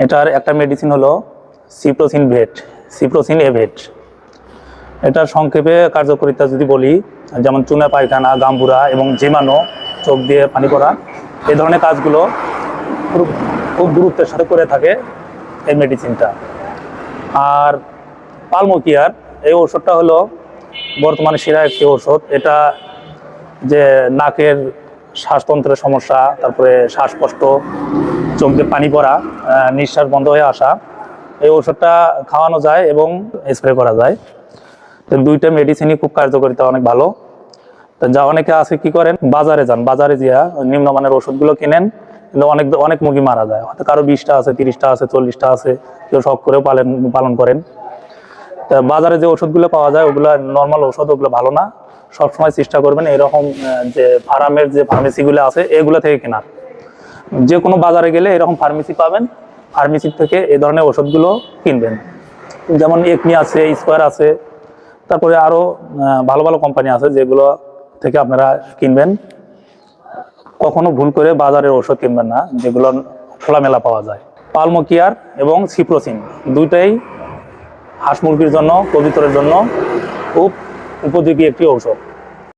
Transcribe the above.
এটার একটা মেডিসিন হলো সিপ্রোসিন ভেট সিপ্রোসিন এভেট এটার সংক্ষেপে কার্যকারিতা যদি বলি, যেমন চুনা পায়খানা গাম্বুরা এবং জীবাণু চোখ দিয়ে পানি করা এই ধরনের কাজগুলো খুব খুব গুরুত্বের সাথে করে থাকে এই মেডিসিনটা আর পালমোকিয়ার এই ওষুধটা হলো বর্তমানে সেরা একটি ওষুধ এটা যে নাকের শ্বাসতন্ত্রের সমস্যা, তারপরে শ্বাসকষ্ট, চোখ পানি পড়া নিঃশ্বাস বন্ধ হয়ে আসা, এই ওষুধটা খাওয়ানো যায় এবং স্প্রে করা যায়। তো দুইটা মেডিসিনই খুব কার্যকারিতা, অনেক ভালো। তো যা অনেকে আছে কি করেন, বাজারে যান, বাজারে গিয়া নিম্নমানের ওষুধগুলো কিনেন, কিন্তু অনেক অনেক মুরগি মারা যায়। হয়তো কারও বিশটা আছে, তিরিশটা আছে, চল্লিশটা আছে, কেউ শখ করেও পালন পালন করেন। বাজারে যে ওষুধগুলো পাওয়া যায়, ওগুলো নর্মাল ওষুধ ওগুলো ভালো না। সবসময় চেষ্টা করবেন এরকম যে ফার্মের যে ফার্মেসিগুলো আছে, এগুলো থেকে কেনার। যে কোনো বাজারে গেলে এরকম ফার্মেসি পাবেন ফার্মেসি থেকে এই ধরনের ওষুধগুলো কিনবেন। যেমন একনি আছে স্কোয়ার আছে, তারপরে আরও ভালো ভালো কোম্পানি আছে যেগুলো থেকে আপনারা কিনবেন। কখনো ভুল করে বাজারের ওষুধ কিনবেন না, যেগুলো খোলামেলা পাওয়া যায়। পালমোকিয়ার এবং সিপ্রোসিন দুইটাই হাঁস মুরগির জন্য কবিতরের জন্য খুব উপযোগী একটি ঔষধ।